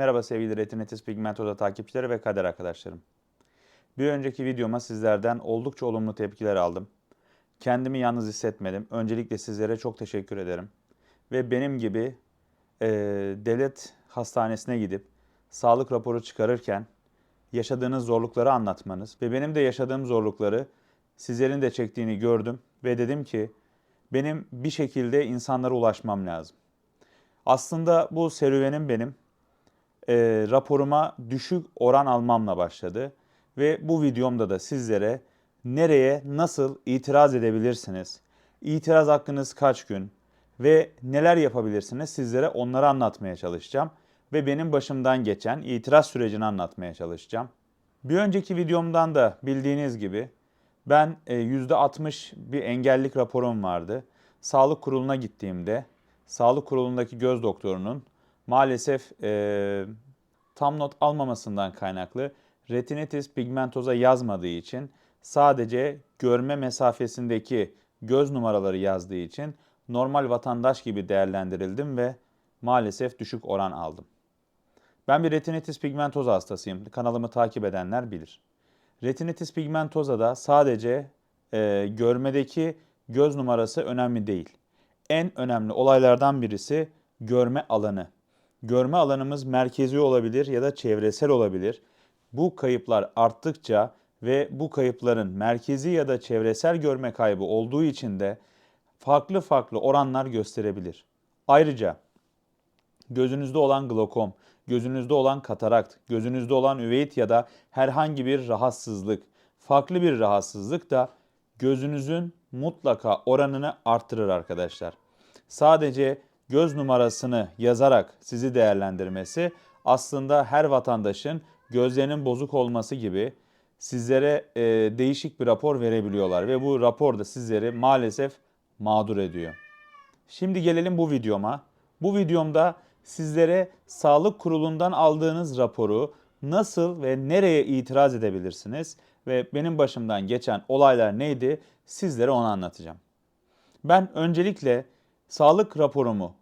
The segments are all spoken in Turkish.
Merhaba sevgili Retinitis Pigmentosa takipçileri ve kader arkadaşlarım. Bir önceki videoma sizlerden oldukça olumlu tepkiler aldım. Kendimi yalnız hissetmedim. Öncelikle sizlere çok teşekkür ederim. Ve benim gibi e, devlet hastanesine gidip sağlık raporu çıkarırken yaşadığınız zorlukları anlatmanız ve benim de yaşadığım zorlukları sizlerin de çektiğini gördüm ve dedim ki benim bir şekilde insanlara ulaşmam lazım. Aslında bu serüvenim benim e, raporuma düşük oran almamla başladı. Ve bu videomda da sizlere nereye nasıl itiraz edebilirsiniz, itiraz hakkınız kaç gün ve neler yapabilirsiniz sizlere onları anlatmaya çalışacağım. Ve benim başımdan geçen itiraz sürecini anlatmaya çalışacağım. Bir önceki videomdan da bildiğiniz gibi ben e, %60 bir engellilik raporum vardı. Sağlık kuruluna gittiğimde sağlık kurulundaki göz doktorunun maalesef e, tam not almamasından kaynaklı retinitis pigmentosa yazmadığı için sadece görme mesafesindeki göz numaraları yazdığı için normal vatandaş gibi değerlendirildim ve maalesef düşük oran aldım. Ben bir retinitis pigmentosa hastasıyım. Kanalımı takip edenler bilir. Retinitis pigmentosa da sadece e, görmedeki göz numarası önemli değil. En önemli olaylardan birisi görme alanı. Görme alanımız merkezi olabilir ya da çevresel olabilir. Bu kayıplar arttıkça ve bu kayıpların merkezi ya da çevresel görme kaybı olduğu için de farklı farklı oranlar gösterebilir. Ayrıca gözünüzde olan glokom, gözünüzde olan katarakt, gözünüzde olan üveit ya da herhangi bir rahatsızlık, farklı bir rahatsızlık da gözünüzün mutlaka oranını arttırır arkadaşlar. Sadece göz numarasını yazarak sizi değerlendirmesi aslında her vatandaşın gözlerinin bozuk olması gibi sizlere e, değişik bir rapor verebiliyorlar ve bu rapor da sizleri maalesef mağdur ediyor. Şimdi gelelim bu videoma. Bu videomda sizlere sağlık kurulundan aldığınız raporu nasıl ve nereye itiraz edebilirsiniz ve benim başımdan geçen olaylar neydi sizlere onu anlatacağım. Ben öncelikle sağlık raporumu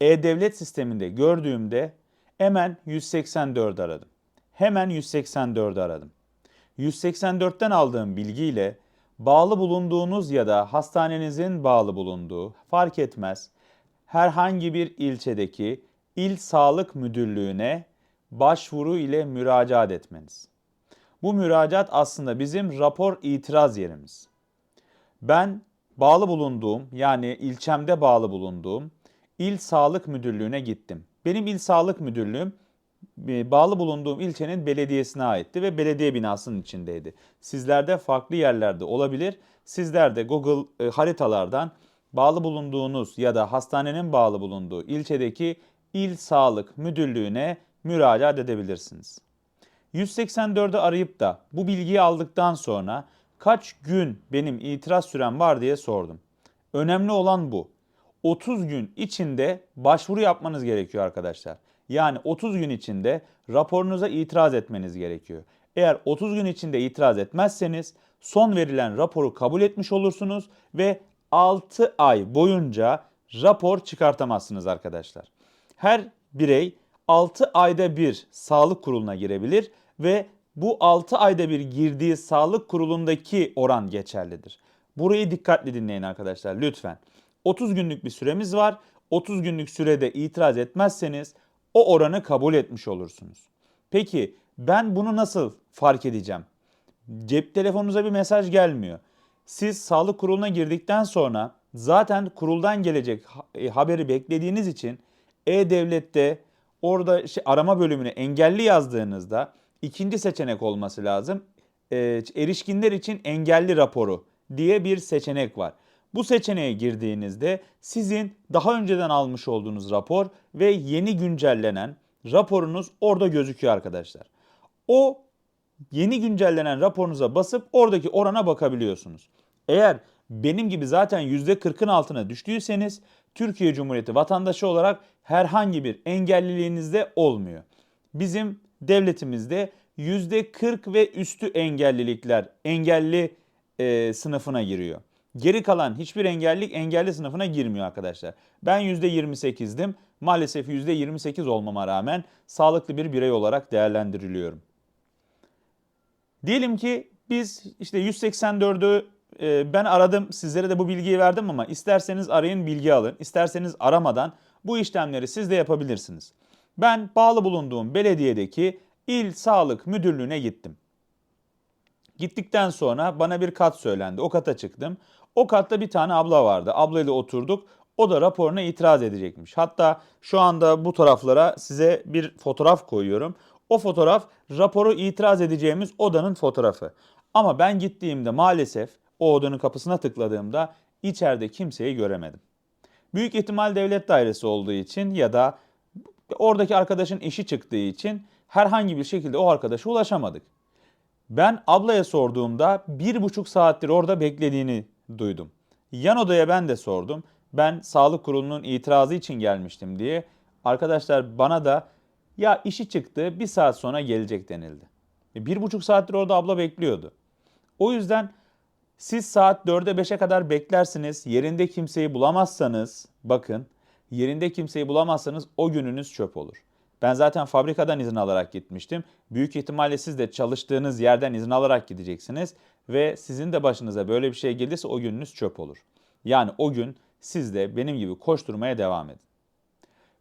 e-devlet sisteminde gördüğümde hemen 184 aradım. Hemen 184 aradım. 184'ten aldığım bilgiyle bağlı bulunduğunuz ya da hastanenizin bağlı bulunduğu fark etmez herhangi bir ilçedeki il sağlık müdürlüğüne başvuru ile müracaat etmeniz. Bu müracaat aslında bizim rapor itiraz yerimiz. Ben bağlı bulunduğum yani ilçemde bağlı bulunduğum İl Sağlık Müdürlüğü'ne gittim. Benim İl Sağlık Müdürlüğüm e, bağlı bulunduğum ilçenin belediyesine aitti ve belediye binasının içindeydi. Sizlerde farklı yerlerde olabilir. Sizler de Google e, haritalardan bağlı bulunduğunuz ya da hastanenin bağlı bulunduğu ilçedeki İl Sağlık Müdürlüğü'ne müracaat edebilirsiniz. 184'ü arayıp da bu bilgiyi aldıktan sonra kaç gün benim itiraz sürem var diye sordum. Önemli olan bu. 30 gün içinde başvuru yapmanız gerekiyor arkadaşlar. Yani 30 gün içinde raporunuza itiraz etmeniz gerekiyor. Eğer 30 gün içinde itiraz etmezseniz son verilen raporu kabul etmiş olursunuz ve 6 ay boyunca rapor çıkartamazsınız arkadaşlar. Her birey 6 ayda bir sağlık kuruluna girebilir ve bu 6 ayda bir girdiği sağlık kurulundaki oran geçerlidir. Burayı dikkatli dinleyin arkadaşlar lütfen. 30 günlük bir süremiz var. 30 günlük sürede itiraz etmezseniz o oranı kabul etmiş olursunuz. Peki ben bunu nasıl fark edeceğim? Cep telefonunuza bir mesaj gelmiyor. Siz sağlık kuruluna girdikten sonra zaten kuruldan gelecek e, haberi beklediğiniz için e-devlette orada işte arama bölümüne engelli yazdığınızda ikinci seçenek olması lazım. E, erişkinler için engelli raporu diye bir seçenek var. Bu seçeneğe girdiğinizde sizin daha önceden almış olduğunuz rapor ve yeni güncellenen raporunuz orada gözüküyor arkadaşlar. O yeni güncellenen raporunuza basıp oradaki orana bakabiliyorsunuz. Eğer benim gibi zaten %40'ın altına düştüyseniz Türkiye Cumhuriyeti vatandaşı olarak herhangi bir engelliliğiniz de olmuyor. Bizim devletimizde %40 ve üstü engellilikler engelli e, sınıfına giriyor. Geri kalan hiçbir engellilik engelli sınıfına girmiyor arkadaşlar. Ben %28'dim. Maalesef %28 olmama rağmen sağlıklı bir birey olarak değerlendiriliyorum. Diyelim ki biz işte 184'ü e, ben aradım sizlere de bu bilgiyi verdim ama isterseniz arayın bilgi alın. İsterseniz aramadan bu işlemleri siz de yapabilirsiniz. Ben bağlı bulunduğum belediyedeki il sağlık müdürlüğüne gittim. Gittikten sonra bana bir kat söylendi. O kata çıktım. O katta bir tane abla vardı. Ablayla oturduk. O da raporuna itiraz edecekmiş. Hatta şu anda bu taraflara size bir fotoğraf koyuyorum. O fotoğraf raporu itiraz edeceğimiz odanın fotoğrafı. Ama ben gittiğimde maalesef o odanın kapısına tıkladığımda içeride kimseyi göremedim. Büyük ihtimal devlet dairesi olduğu için ya da oradaki arkadaşın eşi çıktığı için herhangi bir şekilde o arkadaşa ulaşamadık. Ben ablaya sorduğumda bir buçuk saattir orada beklediğini duydum. Yan odaya ben de sordum. Ben sağlık kurulunun itirazı için gelmiştim diye. Arkadaşlar bana da ya işi çıktı bir saat sonra gelecek denildi. E, Bir buçuk saattir orada abla bekliyordu. O yüzden siz saat 4'e 5'e kadar beklersiniz. Yerinde kimseyi bulamazsanız bakın yerinde kimseyi bulamazsanız o gününüz çöp olur. Ben zaten fabrikadan izin alarak gitmiştim. Büyük ihtimalle siz de çalıştığınız yerden izin alarak gideceksiniz ve sizin de başınıza böyle bir şey gelirse o gününüz çöp olur. Yani o gün siz de benim gibi koşturmaya devam edin.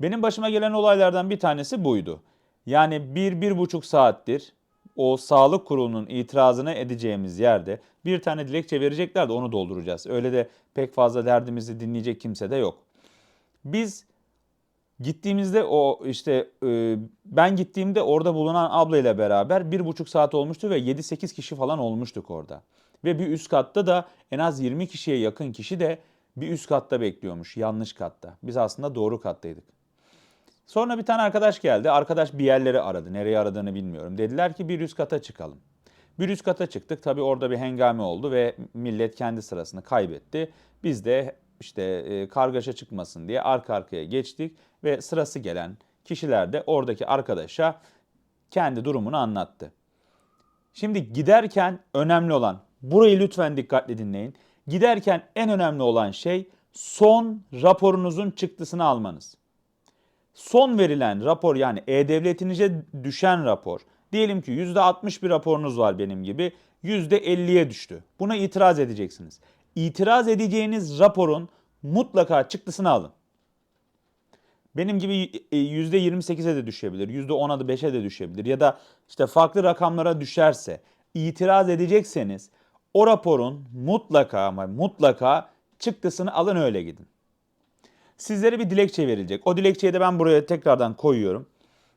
Benim başıma gelen olaylardan bir tanesi buydu. Yani bir, bir buçuk saattir o sağlık kurulunun itirazını edeceğimiz yerde bir tane dilekçe verecekler de onu dolduracağız. Öyle de pek fazla derdimizi dinleyecek kimse de yok. Biz gittiğimizde o işte e, ben gittiğimde orada bulunan ablayla beraber bir buçuk saat olmuştu ve 7-8 kişi falan olmuştuk orada. Ve bir üst katta da en az 20 kişiye yakın kişi de bir üst katta bekliyormuş yanlış katta. Biz aslında doğru kattaydık. Sonra bir tane arkadaş geldi. Arkadaş bir yerleri aradı. Nereye aradığını bilmiyorum. Dediler ki bir üst kata çıkalım. Bir üst kata çıktık. Tabii orada bir hengame oldu ve millet kendi sırasını kaybetti. Biz de işte e, kargaşa çıkmasın diye arka arkaya geçtik ve sırası gelen kişiler de oradaki arkadaşa kendi durumunu anlattı. Şimdi giderken önemli olan, burayı lütfen dikkatli dinleyin. Giderken en önemli olan şey son raporunuzun çıktısını almanız son verilen rapor yani e-devletinize düşen rapor diyelim ki %60 bir raporunuz var benim gibi %50'ye düştü. Buna itiraz edeceksiniz. İtiraz edeceğiniz raporun mutlaka çıktısını alın. Benim gibi %28'e de düşebilir, %10'a da 5'e de düşebilir ya da işte farklı rakamlara düşerse itiraz edecekseniz o raporun mutlaka ama mutlaka çıktısını alın öyle gidin sizlere bir dilekçe verilecek. O dilekçeyi de ben buraya tekrardan koyuyorum.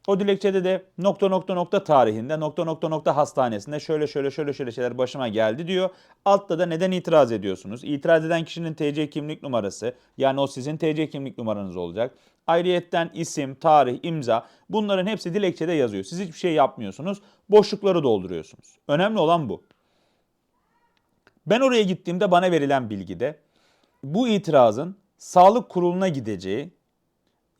O dilekçede de nokta nokta nokta tarihinde nokta nokta nokta hastanesinde şöyle şöyle şöyle şöyle şeyler başıma geldi diyor. Altta da neden itiraz ediyorsunuz? İtiraz eden kişinin TC kimlik numarası yani o sizin TC kimlik numaranız olacak. Ayrıyetten isim, tarih, imza bunların hepsi dilekçede yazıyor. Siz hiçbir şey yapmıyorsunuz. Boşlukları dolduruyorsunuz. Önemli olan bu. Ben oraya gittiğimde bana verilen bilgide bu itirazın sağlık kuruluna gideceği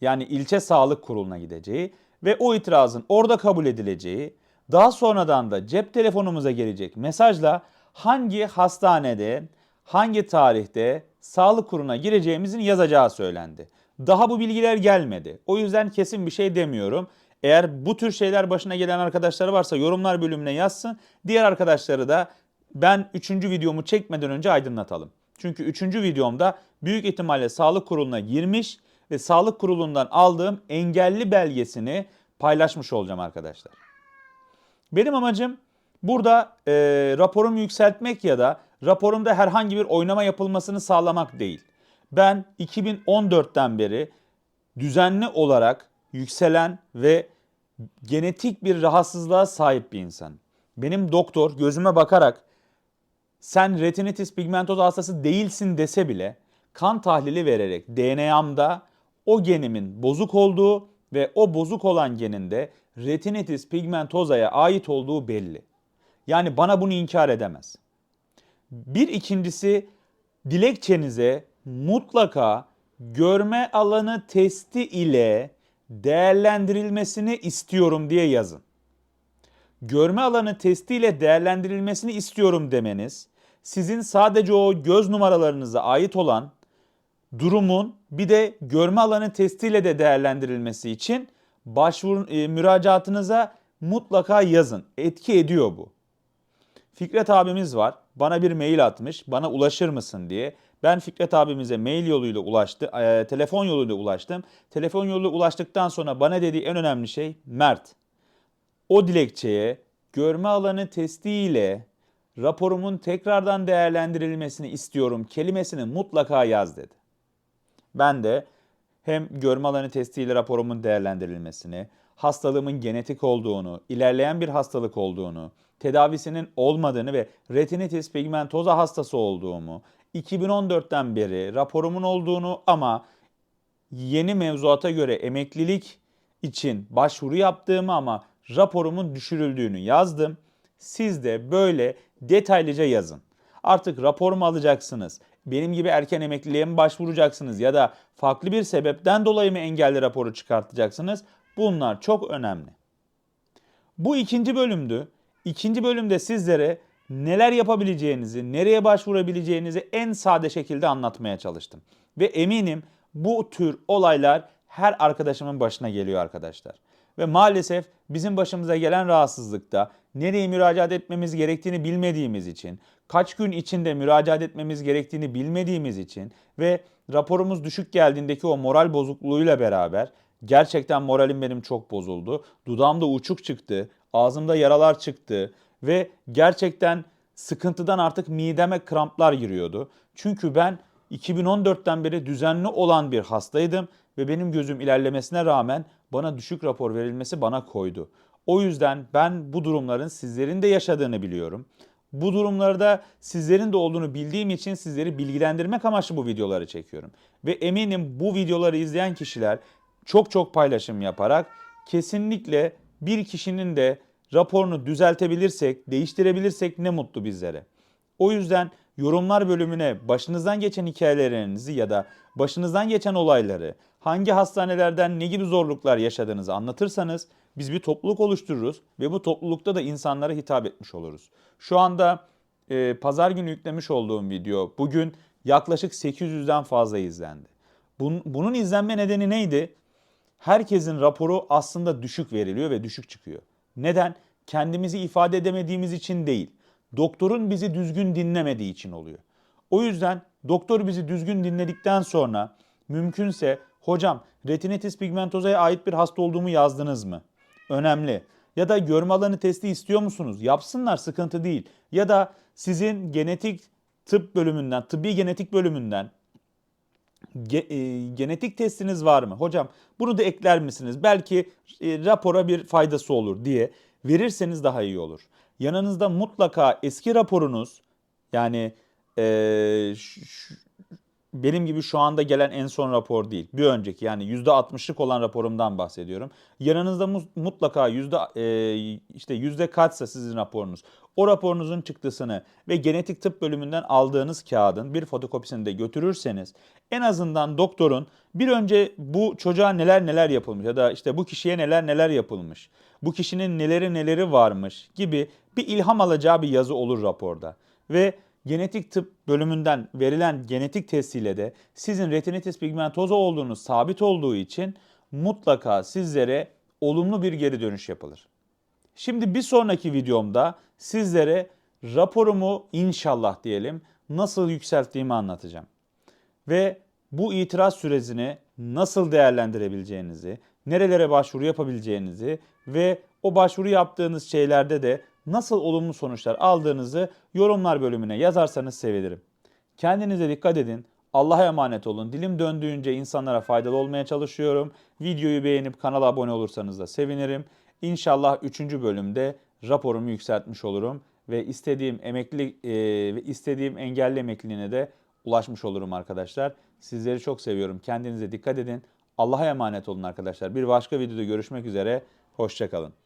yani ilçe sağlık kuruluna gideceği ve o itirazın orada kabul edileceği daha sonradan da cep telefonumuza gelecek mesajla hangi hastanede hangi tarihte sağlık kuruluna gireceğimizin yazacağı söylendi. Daha bu bilgiler gelmedi. O yüzden kesin bir şey demiyorum. Eğer bu tür şeyler başına gelen arkadaşları varsa yorumlar bölümüne yazsın. Diğer arkadaşları da ben 3. videomu çekmeden önce aydınlatalım. Çünkü 3. videomda büyük ihtimalle sağlık kuruluna girmiş ve sağlık kurulundan aldığım engelli belgesini paylaşmış olacağım arkadaşlar. Benim amacım burada e, raporumu yükseltmek ya da raporumda herhangi bir oynama yapılmasını sağlamak değil. Ben 2014'ten beri düzenli olarak yükselen ve genetik bir rahatsızlığa sahip bir insan. Benim doktor gözüme bakarak sen retinitis pigmentosa hastası değilsin dese bile kan tahlili vererek DNA'mda o genimin bozuk olduğu ve o bozuk olan geninde retinitis pigmentosa'ya ait olduğu belli. Yani bana bunu inkar edemez. Bir ikincisi dilekçenize mutlaka görme alanı testi ile değerlendirilmesini istiyorum diye yazın. Görme alanı testi ile değerlendirilmesini istiyorum demeniz sizin sadece o göz numaralarınıza ait olan durumun bir de görme alanı testiyle de değerlendirilmesi için başvuru e, müracaatınıza mutlaka yazın. Etki ediyor bu. Fikret abimiz var. Bana bir mail atmış. Bana ulaşır mısın diye. Ben Fikret abimize mail yoluyla ulaştı, e, telefon yoluyla ulaştım. Telefon yoluyla ulaştıktan sonra bana dediği en önemli şey Mert. O dilekçeye görme alanı testiyle raporumun tekrardan değerlendirilmesini istiyorum kelimesini mutlaka yaz dedi. Ben de hem görme alanı testiyle raporumun değerlendirilmesini, hastalığımın genetik olduğunu, ilerleyen bir hastalık olduğunu, tedavisinin olmadığını ve retinitis pigmentosa hastası olduğumu, 2014'ten beri raporumun olduğunu ama yeni mevzuata göre emeklilik için başvuru yaptığımı ama raporumun düşürüldüğünü yazdım. Siz de böyle detaylıca yazın. Artık raporumu alacaksınız. Benim gibi erken emekliliğe mi başvuracaksınız ya da farklı bir sebepten dolayı mı engelli raporu çıkartacaksınız? Bunlar çok önemli. Bu ikinci bölümdü. İkinci bölümde sizlere neler yapabileceğinizi, nereye başvurabileceğinizi en sade şekilde anlatmaya çalıştım. Ve eminim bu tür olaylar her arkadaşımın başına geliyor arkadaşlar. Ve maalesef bizim başımıza gelen rahatsızlıkta nereye müracaat etmemiz gerektiğini bilmediğimiz için, kaç gün içinde müracaat etmemiz gerektiğini bilmediğimiz için ve raporumuz düşük geldiğindeki o moral bozukluğuyla beraber gerçekten moralim benim çok bozuldu. Dudağımda uçuk çıktı, ağzımda yaralar çıktı ve gerçekten sıkıntıdan artık mideme kramplar giriyordu. Çünkü ben 2014'ten beri düzenli olan bir hastaydım ve benim gözüm ilerlemesine rağmen bana düşük rapor verilmesi bana koydu. O yüzden ben bu durumların sizlerin de yaşadığını biliyorum. Bu durumlarda sizlerin de olduğunu bildiğim için sizleri bilgilendirmek amaçlı bu videoları çekiyorum. Ve eminim bu videoları izleyen kişiler çok çok paylaşım yaparak kesinlikle bir kişinin de raporunu düzeltebilirsek, değiştirebilirsek ne mutlu bizlere. O yüzden yorumlar bölümüne başınızdan geçen hikayelerinizi ya da başınızdan geçen olayları, hangi hastanelerden ne gibi zorluklar yaşadığınızı anlatırsanız biz bir topluluk oluştururuz ve bu toplulukta da insanlara hitap etmiş oluruz. Şu anda e, pazar günü yüklemiş olduğum video bugün yaklaşık 800'den fazla izlendi. Bunun, bunun izlenme nedeni neydi? Herkesin raporu aslında düşük veriliyor ve düşük çıkıyor. Neden? Kendimizi ifade edemediğimiz için değil. Doktorun bizi düzgün dinlemediği için oluyor. O yüzden doktor bizi düzgün dinledikten sonra mümkünse hocam retinitis pigmentosa'ya ait bir hasta olduğumu yazdınız mı? Önemli. Ya da görme alanı testi istiyor musunuz? Yapsınlar sıkıntı değil. Ya da sizin genetik tıp bölümünden, tıbbi genetik bölümünden ge- e, genetik testiniz var mı? Hocam bunu da ekler misiniz? Belki e, rapora bir faydası olur diye verirseniz daha iyi olur. Yanınızda mutlaka eski raporunuz yani e, ş- ş- benim gibi şu anda gelen en son rapor değil. Bir önceki yani %60'lık olan raporumdan bahsediyorum. Yanınızda mu- mutlaka yüzde e, işte yüzde kaçsa sizin raporunuz. O raporunuzun çıktısını ve genetik tıp bölümünden aldığınız kağıdın bir fotokopisini de götürürseniz en azından doktorun bir önce bu çocuğa neler neler yapılmış ya da işte bu kişiye neler neler yapılmış, bu kişinin neleri neleri varmış gibi bir ilham alacağı bir yazı olur raporda. Ve genetik tıp bölümünden verilen genetik testiyle de sizin retinitis pigmentosa olduğunuz sabit olduğu için mutlaka sizlere olumlu bir geri dönüş yapılır. Şimdi bir sonraki videomda sizlere raporumu inşallah diyelim nasıl yükselttiğimi anlatacağım. Ve bu itiraz sürecini nasıl değerlendirebileceğinizi, nerelere başvuru yapabileceğinizi ve o başvuru yaptığınız şeylerde de nasıl olumlu sonuçlar aldığınızı yorumlar bölümüne yazarsanız sevinirim. Kendinize dikkat edin. Allah'a emanet olun. Dilim döndüğünce insanlara faydalı olmaya çalışıyorum. Videoyu beğenip kanala abone olursanız da sevinirim. İnşallah 3. bölümde raporumu yükseltmiş olurum ve istediğim emekli e, ve istediğim engelli emekliliğine de ulaşmış olurum arkadaşlar. Sizleri çok seviyorum. Kendinize dikkat edin. Allah'a emanet olun arkadaşlar. Bir başka videoda görüşmek üzere. Hoşçakalın.